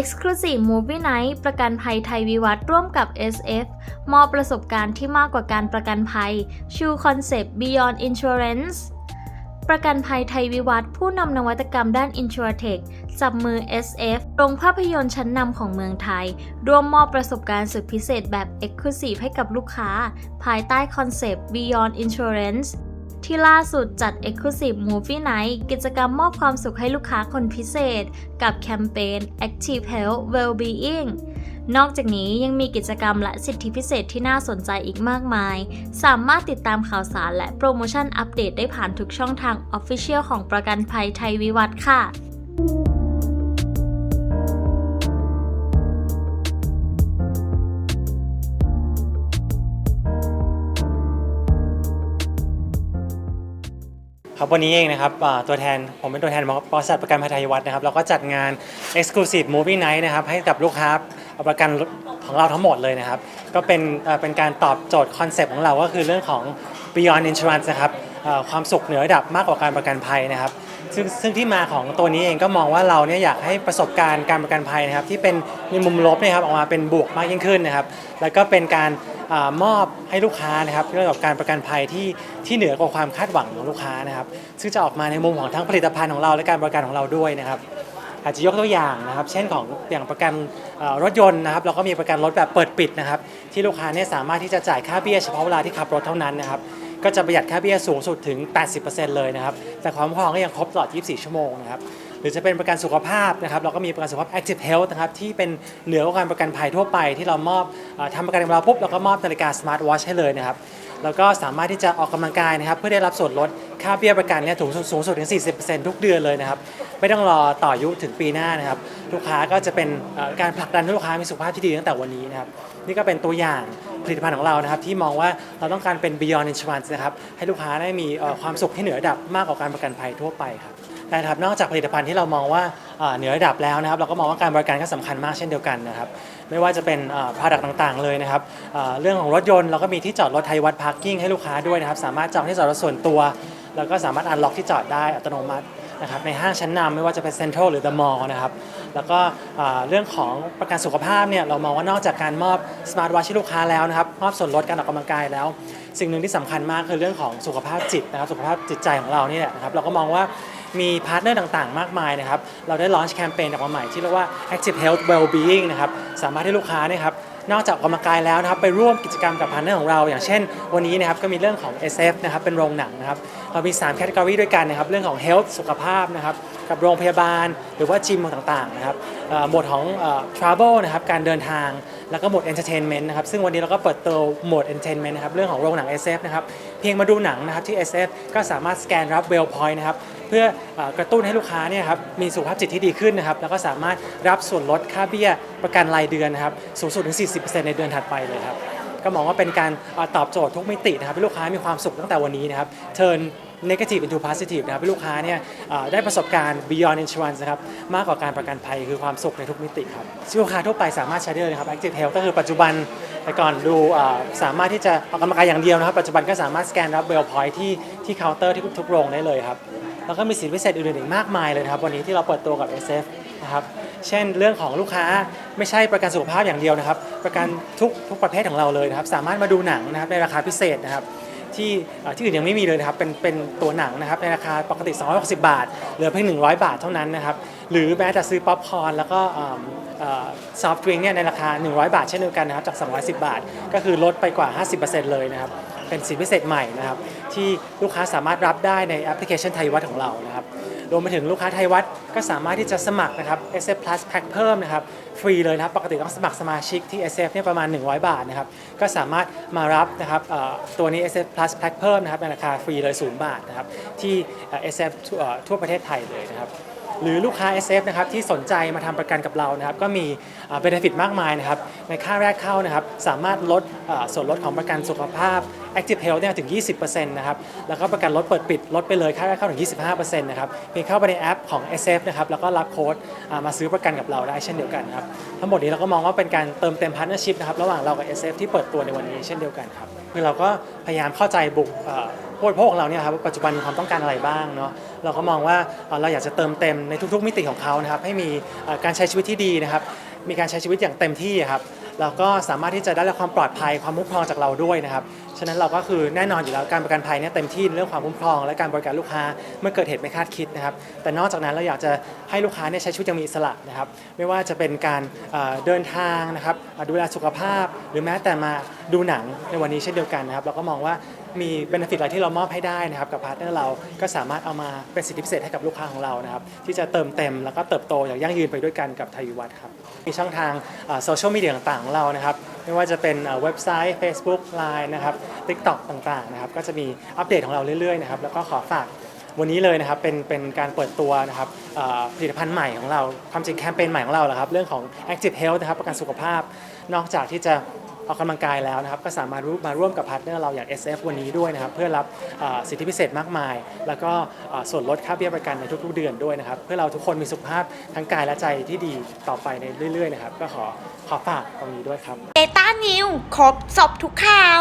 Exclusive Movie Night ประกันภัยไทยวิวัฒน์ร่วมกับ SF มอบประสบการณ์ที่มากกว่าการประกันภัย ชูคอนเซปต์ Beyond Insurance ประกันภัยไทยวิวัฒน์ผู้นำนวัตกรรมด้าน InsurTech จับมือ SF โรงภาพยนตร์ชั้นนำของเมืองไทย ร่วมมอบประสบการณ์สุดพิเศษแบบ Exclusive ให้กับลูกค้า ภายใต้คอนเซปต์ Beyond Insurance ที่ล่าสุดจัด Exclusive Movie Night กิจกรรมมอบความสุขให้ลูกค้าคนพิเศษ กับแคมเปญ Active Health Wellbeing นอกจากนี้ยังมีกิจกรรมและสิทธิพิเศษที่น่าสนใจอีกมากมาย สามารถติดตามข่าวสารและโปรโมชั่นอัปเดตได้ผ่านทุกช่องทาง Official ของประกันภัยไทยวิวัฒน์ค่ะ ครับวันนี้เองนะครับตัวแทนผมเป็นตัวแทนบริษัทประกันภัยไทยวัฒน์นะครับเราก็จัดงาน Exclusive Movie Night นะครับให้กับลูกค้าประกันของเราทั้งหมดเลยนะครับ ก็เป็นเป็นการตอบโจทย์คอนเซปต์ของเราก็คือเรื่องของ Beyond Insurance นะครับความสุขเหนือระดับมากกว่าการประกันภัยนะครับซึ่งซึ่งที่มาของตัวนี้เองก็มองว่าเราเนี่ยอยากให้ประสบการณ์การประกันภัยนะครับที่เป็นในมุมลบนยครับออกมาเป็นบวกมากยิ่งขึ้นนะครับแล้วก็เป็นการ มอบให้ลูกค้านะครับเรื่องกับการประกันภัยที่ที่เหนือกว่าความคาดหวังของลูกค้านะครับ ซึ่งจะออกมาในมุมของทั้งผลิตภัณฑ์ของเราและการบริการของเราด้วยนะครับอาจจะยกตัวอย่างนะครับ เช่นของอย่างประกันรถยนต์นะครับ เราก็มีประกันรถแบบเปิดปิดนะครับ ที่ลูกค้าเนี่ยสามารถที่จะจ่ายค่าเบี้ยเฉพาะเวลาที่ขับรถเท่านั้นนะครับ ก็จะประหยัดค่าเบี้ยสูงสุดถึง 80%เลยนะครับ แต่ความคุ้มครองก็ยังครบตลอด 24 ชั่วโมงนะครับ หรือจะเป็นประกันสุขภาพนะครับเราก็มีประกันสุขภาพ Active Health นะครับที่เป็นเหนือกว่าการประกันภัยทั่วไป ที่เรามอบทำประกันกับเราปุ๊บเราก็มอบนาฬิกา Smart Watch ให้เลยนะครับแล้วก็สามารถที่จะออกกำลังกายนะครับ เพื่อได้รับส่วนลดค่าเบี้ยประกันเนี่ยสูงสูงสุดถึง 40%ทุกเดือนเลยนะครับ ไม่ต้องรอต่ออายุถึงปีหน้านะครับ ลูกค้าก็จะเป็นการผลักดันให้ลูกค้ามีสุขภาพที่ดีตั้งแต่วันนี้นะครับ นี่ก็เป็นตัวอย่างผลิตภัณฑ์ของเรานะครับ ที่มองว่าเราต้องการเป็น Beyond Insurance นะครับ ให้ลูกค้าได้มีความสุขที่เหนือดับมากกว่าการประกันภัยทั่วไปครับ นะครับนอกจากผลิตภัณฑ์ที่เรามองว่าเหนือระดับแล้วนะครับ เราก็มองว่าการบริการก็สำคัญมากเช่นเดียวกันนะครับ ไม่ว่าจะเป็นเอ่อ product ต่างๆเลยนะครับเรื่องของรถยนต์เราก็มีที่จอดรถไทยวัดพาร์กิ้งให้ลูกค้าด้วยนะครับ สามารถจองที่จอดรถส่วนตัว แล้วก็สามารถอันล็อกที่จอดได้อัตโนมัตินะครับในห้างชั้นนำไม่ว่าจะเป็นเซ็นทรัลหรือเดอะมอลล์นะครับแล้วก็เรื่องของประกันสุขภาพเนี่ยเรามองว่านอกจากการมอบสมาร์ทวอชให้ลูกค้าแล้วนะครับมอบส่วนลดการออกกำลังกายแล้ว สิ่งหนึ่งที่สำคัญมากคือเรื่องของสุขภาพจิตนะครับสุขภาพจิตใจของเรานี่แหละนะครับเราก็มองว่า มีพาร์ทเนอร์ต่างๆ มากมายนะครับ เราได้ลอนช์แคมเปญออกมาใหม่ที่เรียกว่า Active Health Wellbeing นะครับ สามารถให้ลูกค้านี่ยครับ นอกจากออกกำลังกายแล้วนะครับ ไปร่วมกิจกรรมกับพาร์ทเนอร์ของเรา อย่างเช่น วันนี้นะครับ ก็มีเรื่องของ SF นะครับ เป็นโรงหนังนะครับ เรามี3แคตตากรีด้วยกันนะครับ เรื่องของ Health สุขภาพนะครับ กับโรงพยาบาล หรือว่าจิมต่างๆ นะครับหมวดของ Travel นะครับ การเดินทาง แล้วก็หมวด Entertainment นะครับ ซึ่งวันนี้เราก็เปิดตัวหมวด Entertainment นะครับ เรื่องของโรงหนัง SF นะครับ เพียงมาดูหนังนะครับที่ SF ก็สามารถสแกนรับ Well Point นะครับ เพื่อกระตุ้นให้ลูกค้าเนี่ยครับมีสุขภาพจิตที่ดีขึ้นนะครับแล้วก็สามารถรับส่วนลดค่าเบี้ยประกันรายเดือนนะครับสูงสุดถึง 40%ในเดือนถัดไปเลยครับก็มองว่าเป็นการตอบโจทย์ทุกมิตินะครับให้ลูกค้ามีความสุขตั้งแต่วันนี้นะครับ turn negative into positive นะครับให้ลูกค้าเนี่ยได้ประสบการณ์ beyond insurance นะครับมากกว่าการประกันภัยคือความสุขในทุกมิติครับลูกค้าทั่วไปสามารถใช้ได้เลยนะครับ active health ก็คือปัจจุบันแต่ก่อนดูสามารถที่จะออกกำลังกายอย่างเดียวนะครับ ปัจจุบันก็สามารถสแกนรับ well point ที่ที่เคาน์เตอร์ที่ทุกโรงได้เลยครับ แล้วก็มีสิทธิพิเศษอื่นๆอีกมากมายเลยนะครับวันนี้ที่เราเปิดตัวกับ SF นะครับเช่นเรื่องของลูกค้าไม่ใช่ประกันสุขภาพอย่างเดียวนะครับ ประกันทุกทุกประเภทของเราเลยนะครับ สามารถมาดูหนังนะครับในราคาพิเศษนะครับ ที่ที่อื่นยังไม่มีเลยนะครับเป็นเป็นตัวหนังนะครับในราคาปกติ 260 บาทเหลือเพียง 100 บาทเท่านั้นนะครับหรือแม้แต่ซื้อป๊อปคอร์นแล้วก็ซอฟต์ดริงก์เนี่ยในราคา 100 บาทเช่นเดียวกันนะครับจาก 210 บาท ก็คือลดไปกว่า 50%เลยนะครับ เป็นสิทธิพิเศษใหม่นะครับที่ลูกค้าสามารถรับได้ในแอปพลิเคชันไทยวัดของเรานะครับรวมไปถึงลูกค้าไทยวัดก็สามารถที่จะสมัครนะครับ SF Plus Pack เพิ่มนะครับฟรีเลยนะครับปกติต้องสมัครสมาชิกที่ SF เนี่ยประมาณ 100 บาทนะครับก็สามารถมารับนะครับตัวนี้ SF Plus Pack เพิ่มนะครับในราคาฟรีเลย0บาทนะครับที่เอ่อ SF ทั่วเอ่อทั่วประเทศไทยเลยนะครับหรือลูกค้า SF นะครับที่สนใจมาทำประกันกับเรานะครับก็มีเบนฟิตมากมายนะครับในค่าแรกเข้านะครับสามารถลดส่วนลดของประกันสุขภาพ Active Health เนี่ยถึง 20%นะครับ แล้วก็ประกันรถเปิดปิดลดไปเลยค่าเข้าถึง 25%นะครับ เพียงเข้าไปในแอปของ SF นะครับ แล้วก็รับโค้ดมาซื้อประกันกับเราได้เช่นเดียวกันครับ ทั้งหมดนี้เราก็มองว่าเป็นการเติมเต็มพาร์ n เนอร์ชิพนะครับ ระหว่างเรากับ SF ที่เปิดตัวในวันนี้เช่นเดียวกันครับ คือเราก็พยายามเข้าใจบุคผู้บริโภคของเราเนี่ยครับปัจจุบันมีความต้องการอะไรบ้างเนาะเราก็มองว่าเราอยากจะเติมเต็มในทุก ๆ มิติของเขานะครับให้มีการใช้ชีวิตที่ดีนะครับมีการใช้ชีวิตอย่างเต็มที่ครับแล้วก็สามารถที่จะได้รับความปลอดภัยความคุ้มครองจากเราด้วยนะครับ ฉะนั้นเราก็คือแน่นอนอยู่แล้วการประกันภัยเนี่ยเต็มที่ในเรื่องความคุ้มครอง และการบริการลูกค้าเมื่อเกิดเหตุไม่คาดคิดนะครับ แต่นอกจากนั้นเราอยากจะให้ลูกค้าเนี่ยใช้ชีวิตอย่างมีอิสระนะครับ ไม่ว่าจะเป็นการเดินทางนะครับดูแลสุขภาพ หรือแม้แต่มาดูหนังในวันนี้เช่นเดียวกันนะครับ เราก็มองว่ามีเบนฟิตอะไรที่เรามอบให้ได้นะครับกับพาร์ทเนอร์เราก็สามารถเอามาเป็นสิทธิพิเศษให้กับลูกค้าของเรานะครับที่จะเติมเต็มแล้วก็เติบโตอย่างยั่งยืนไปด้วยกันกับไทยวิวัฒน์ครับมีช่องทางโซเชียลมีเดียต่างๆของเรานะครับไม่ว่าจะเป็นเว็บไซต์ Facebook Line นะครับ TikTok ต่างๆนะครับก็จะมีอัปเดตของเราเรื่อยๆนะครับแล้วก็ขอฝากวันนี้เลยนะครับเป็นเป็นการเปิดตัวนะครับผลิตภัณฑ์ใหม่ของเราความจริงแคมเปญใหม่ของเราแหละครับเรื่องของ Active Health นะครับประกันสุขภาพ นอกจากที่จะ ออกกำลังกายแล้วนะครับก็สามารถมาร่วมกับพาร์ทเนอร์เราอย่าง SF วันนี้ด้วยนะครับเพื่อรับสิทธิพิเศษมากมาย แล้วก็ส่วนลดค่าเบี้ยประกันในทุกๆเดือนด้วยนะครับเพื่อเราทุกคนมีสุขภาพทั้งกายและใจที่ดีต่อไปในเรื่อยๆนะครับก็ขอขอฝากตรงนี้ด้วยครับ Data New ครบสอบทุกข่าว